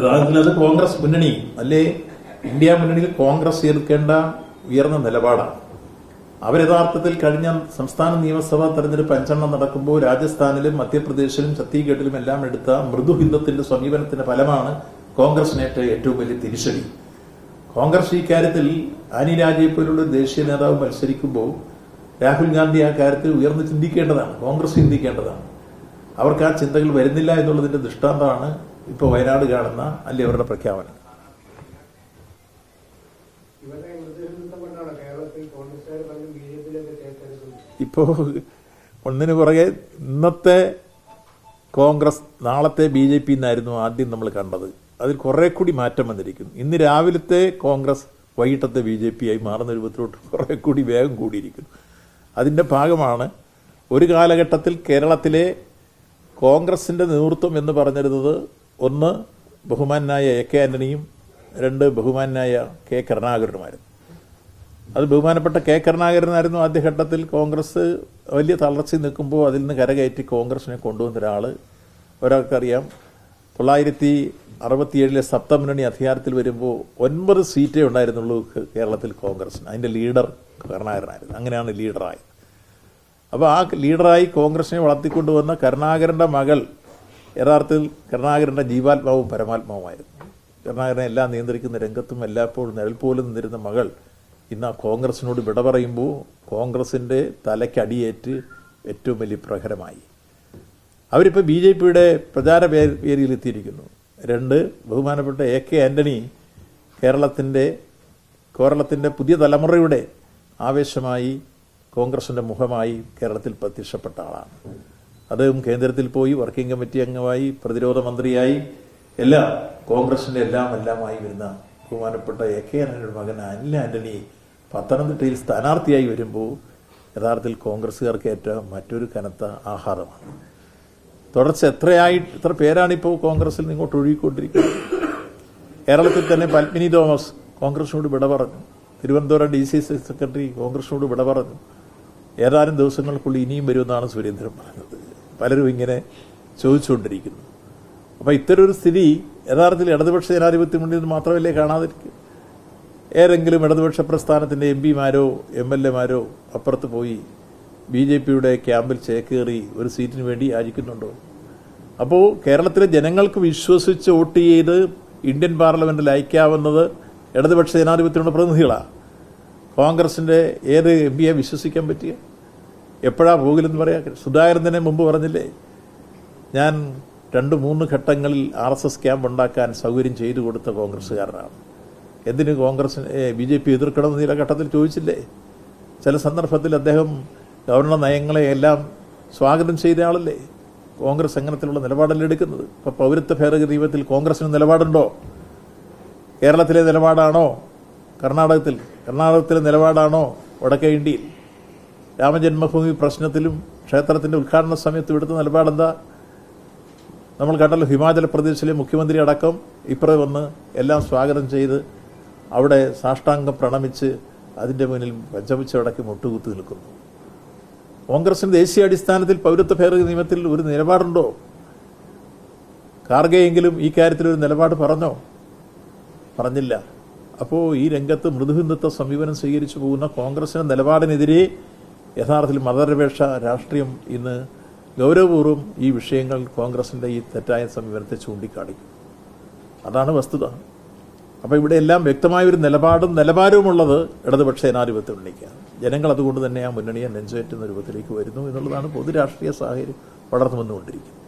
അത് കോൺഗ്രസ് മുന്നണി. അല്ലേ? ഇന്ത്യ മുന്നണിയിൽ കോൺഗ്രസ് എടുക്കേണ്ട ഉയർന്ന നിലപാടാണ്. അവർ യഥാർത്ഥത്തിൽ കഴിഞ്ഞ സംസ്ഥാന നിയമസഭാ തെരഞ്ഞെടുപ്പ് അഞ്ചെണ്ണം നടക്കുമ്പോൾ രാജസ്ഥാനിലും മധ്യപ്രദേശിലും ഛത്തീസ്ഗഡിലും എല്ലാം എടുത്ത മൃദുഹിന്ദത്തിന്റെ സമീപനത്തിന്റെ ഫലമാണ് കോൺഗ്രസിനേറ്റ ഏറ്റവും വലിയ തിരിച്ചടി. കോൺഗ്രസ് ഈ കാര്യത്തിൽ ആനി രാജയെ പോലുള്ള ദേശീയ നേതാവ് മത്സരിക്കുമ്പോൾ രാഹുൽ ഗാന്ധി ആ കാര്യത്തിൽ ഉയർന്ന് ചിന്തിക്കേണ്ടതാണ്. കോൺഗ്രസ് ചിന്തിക്കേണ്ടതാണ്. അവർക്ക് ആ ചിന്തകൾ വരുന്നില്ല എന്നുള്ളതിന്റെ ദൃഷ്ടാന്തമാണ് ഇപ്പോൾ വയനാട് കാണുന്ന അല്ലെ അവരുടെ പ്രഖ്യാപനം? ഇപ്പോ ഒന്നിനു പുറകെ ഇന്നത്തെ കോൺഗ്രസ് നാളത്തെ ബി ജെ പി എന്നായിരുന്നു ആദ്യം നമ്മൾ കണ്ടത്. അതിൽ കുറെ കൂടി മാറ്റം വന്നിരിക്കുന്നു. ഇന്ന് രാവിലത്തെ കോൺഗ്രസ് വൈകിട്ടത്തെ ബി ജെ പി ആയി മാറുന്ന രൂപത്തിലോട്ട് കുറെ കൂടി വേഗം കൂടിയിരിക്കുന്നു. അതിന്റെ ഭാഗമാണ് ഒരു കാലഘട്ടത്തിൽ കേരളത്തിലെ കോൺഗ്രസിന്റെ നേതൃത്വം എന്ന് പറഞ്ഞിരുന്നത് ഒന്ന് ബഹുമാനായ എ കെ ആന്റണിയും രണ്ട് ബഹുമാനായ കെ കരുണാകരനുമായിരുന്നു. അത് ബഹുമാനപ്പെട്ട കെ കരുണാകരനായിരുന്നു ആദ്യഘട്ടത്തിൽ കോൺഗ്രസ് വലിയ തളർച്ചയിൽ നിൽക്കുമ്പോൾ അതിൽ നിന്ന് കരകയറ്റി കോൺഗ്രസിനെ കൊണ്ടുവന്ന ഒരാൾ. ഒരാൾക്കറിയാം തൊള്ളായിരത്തി അറുപത്തിയേഴിലെ സപ്തമുന്നണി അധികാരത്തിൽ വരുമ്പോൾ ഒൻപത് സീറ്റേ ഉണ്ടായിരുന്നുള്ളൂ കേരളത്തിൽ കോൺഗ്രസിന്. അതിന്റെ ലീഡർ കരുണാകരനായിരുന്നു. അങ്ങനെയാണ് ലീഡറായത്. അപ്പോൾ ആ ലീഡറായി കോൺഗ്രസിനെ വളർത്തിക്കൊണ്ടുവന്ന കരുണാകരന്റെ മകൾ യഥാർത്ഥത്തിൽ കരുണാകരന്റെ ജീവാത്മാവും പരമാത്മാവുമായിരുന്നു. കരുണാകരനെ എല്ലാം നിയന്ത്രിക്കുന്ന രംഗത്തും എല്ലായ്പ്പോഴും നിഴൽ പോലും നിന്നിരുന്ന മകൾ ഇന്ന് ആ കോൺഗ്രസിനോട് വിട പറയുമ്പോൾ കോൺഗ്രസിന്റെ തലയ്ക്കടിയേറ്റ് ഏറ്റവും വലിയ പ്രഹരമായി. അവരിപ്പോൾ ബി ജെ പിയുടെ പ്രചാര വേദിയിലെത്തിയിരിക്കുന്നു രണ്ട് ബഹുമാനപ്പെട്ട എ കെ ആന്റണി കേരളത്തിന്റെ കേരളത്തിന്റെ പുതിയ തലമുറയുടെ ആവേശമായി കോൺഗ്രസിന്റെ മുഖമായി കേരളത്തിൽ പ്രത്യക്ഷപ്പെട്ട ആളാണ്. അദ്ദേഹം കേന്ദ്രത്തിൽ പോയി വർക്കിംഗ് കമ്മിറ്റി അംഗമായി പ്രതിരോധ മന്ത്രിയായി എല്ലാം കോൺഗ്രസിന്റെ എല്ലാം എല്ലാമായി വരുന്ന ബഹുമാനപ്പെട്ട എ കെ ആന്റണിയുടെ മകൻ അനിൽ ആന്റണി പത്തനംതിട്ടയിൽ സ്ഥാനാർത്ഥിയായി വരുമ്പോൾ യഥാർത്ഥത്തിൽ കോൺഗ്രസ്സുകാർക്ക് ഏറ്റ മറ്റൊരു കനത്ത ആഹാരമാണ്. തുടർച്ച എത്രയായി എത്ര പേരാണിപ്പോൾ കോൺഗ്രസിൽ നിന്ന് ഇങ്ങോട്ട് ഒഴുകിക്കൊണ്ടിരിക്കുന്നത്? കേരളത്തിൽ തന്നെ പത്മിനി തോമസ് കോൺഗ്രസിനോട് വിട പറഞ്ഞു. Thiruvananthapuram D C C secretary കോൺഗ്രസിനോട് വിട പറഞ്ഞു. ഏതാനും ദിവസങ്ങൾക്കുള്ളിൽ ഇനിയും വരുമെന്നാണ് സുരേന്ദ്രൻ പറഞ്ഞത്. പലരും ഇങ്ങനെ ചോദിച്ചുകൊണ്ടിരിക്കുന്നു. അപ്പോൾ ഒരു സ്ഥിതി യഥാർത്ഥത്തിൽ ഇടതുപക്ഷ ജനാധിപത്യ മുന്നിൽ മാത്രമല്ലേ കാണാതിരിക്കും ഏതെങ്കിലും ഇടതുപക്ഷ പ്രസ്ഥാനത്തിന്റെ എം പിമാരോ എം എൽ എമാരോ അപ്പുറത്ത് പോയി ബി ജെ പിയുടെ ക്യാമ്പിൽ ചേക്കേറി ഒരു സീറ്റിന് വേണ്ടി യാചിക്കുന്നുണ്ടോ അപ്പോൾ കേരളത്തിലെ ജനങ്ങൾക്ക് വിശ്വസിച്ച് വോട്ട് ചെയ്ത് ഇന്ത്യൻ പാർലമെന്റിൽ അയക്കാവുന്നത് ഇടതുപക്ഷ ജനാധിപത്യമുള്ള പ്രതിനിധികളാണ് കോൺഗ്രസിന്റെ ഏത് എം പിയെ വിശ്വസിക്കാൻ പറ്റിയ എപ്പോഴാ പോകില്ലെന്ന് പറയാ? സുധാകരൻ തന്നെ മുമ്പ് പറഞ്ഞില്ലേ? ഞാൻ രണ്ട് മൂന്ന് ഘട്ടങ്ങളിൽ ആർ എസ് എസ് ക്യാമ്പ് ഉണ്ടാക്കാൻ സൗകര്യം ചെയ്തു കൊടുത്ത കോൺഗ്രസ്സുകാരനാണ്. എന്തിന് കോൺഗ്രസ് ബി ജെ പി എതിർക്കണമെന്ന് ചില ഘട്ടത്തിൽ ചോദിച്ചില്ലേ? ചില സന്ദർഭത്തിൽ അദ്ദേഹം ഗവർണർ നയങ്ങളെ എല്ലാം സ്വാഗതം ചെയ്ത ആളല്ലേ? കോൺഗ്രസ് അങ്ങനത്തിലുള്ള നിലപാടല്ലേ എടുക്കുന്നത്? ഇപ്പോൾ പൗരത്വ ഭേദഗതി നിയമത്തിൽ കോൺഗ്രസിന് നിലപാടുണ്ടോ? കേരളത്തിലെ നിലപാടാണോ? കർണാടകത്തിൽ കർണാടകത്തിലെ നിലപാടാണോ? വടക്കേ ഇന്ത്യയിൽ? രാമജന്മഭൂമി പ്രശ്നത്തിലും ക്ഷേത്രത്തിന്റെ ഉദ്ഘാടന സമയത്ത് എടുത്ത നിലപാടെന്താ? നമ്മൾ കണ്ടല്ലോ ഹിമാചൽ പ്രദേശിലെ മുഖ്യമന്ത്രി അടക്കം ഇപ്പുറം വന്ന് എല്ലാം സ്വാഗതം ചെയ്ത് അവിടെ സാഷ്ടാംഗം പ്രണമിച്ച് അതിന്റെ മുന്നിൽ പഞ്ചമിച്ചടക്കി മുട്ടുകുത്തി നിൽക്കുന്നു. കോൺഗ്രസിന് ദേശീയ അടിസ്ഥാനത്തിൽ പൗരത്വ ഭേദഗതി നിയമത്തിൽ ഒരു നിലപാടുണ്ടോ? കാർഗെയെങ്കിലും ഈ കാര്യത്തിൽ ഒരു നിലപാട് പറഞ്ഞോ? പറഞ്ഞില്ല. അപ്പോൾ ഈ രംഗത്ത് മൃദുഹിന്ദുത്വ സമീപനം സ്വീകരിച്ചു പോകുന്ന കോൺഗ്രസിന്റെ നിലപാടിനെതിരെ യഥാർത്ഥത്തിൽ മതനിരപേക്ഷ രാഷ്ട്രീയം ഇന്ന് ഗൗരവപൂർവം ഈ വിഷയങ്ങൾ കോൺഗ്രസിന്റെ ഈ തെറ്റായ സമീപനത്തെ ചൂണ്ടിക്കാണിക്കും അതാണ് വസ്തുത. അപ്പോൾ ഇവിടെ എല്ലാം വ്യക്തമായ ഒരു നിലപാടും നിലവാരവുമുള്ളത് ഇടതുപക്ഷ ജനാധിപത്യം മുന്നണിക്കാണ്. ജനങ്ങൾ അതുകൊണ്ട് തന്നെ ആ മുന്നണിയെ നെഞ്ചേറ്റുന്ന രൂപത്തിലേക്ക് വരുന്നു എന്നുള്ളതാണ് പൊതുരാഷ്ട്രീയ സാഹചര്യം വളർന്നു വന്നുകൊണ്ടിരിക്കുന്നത്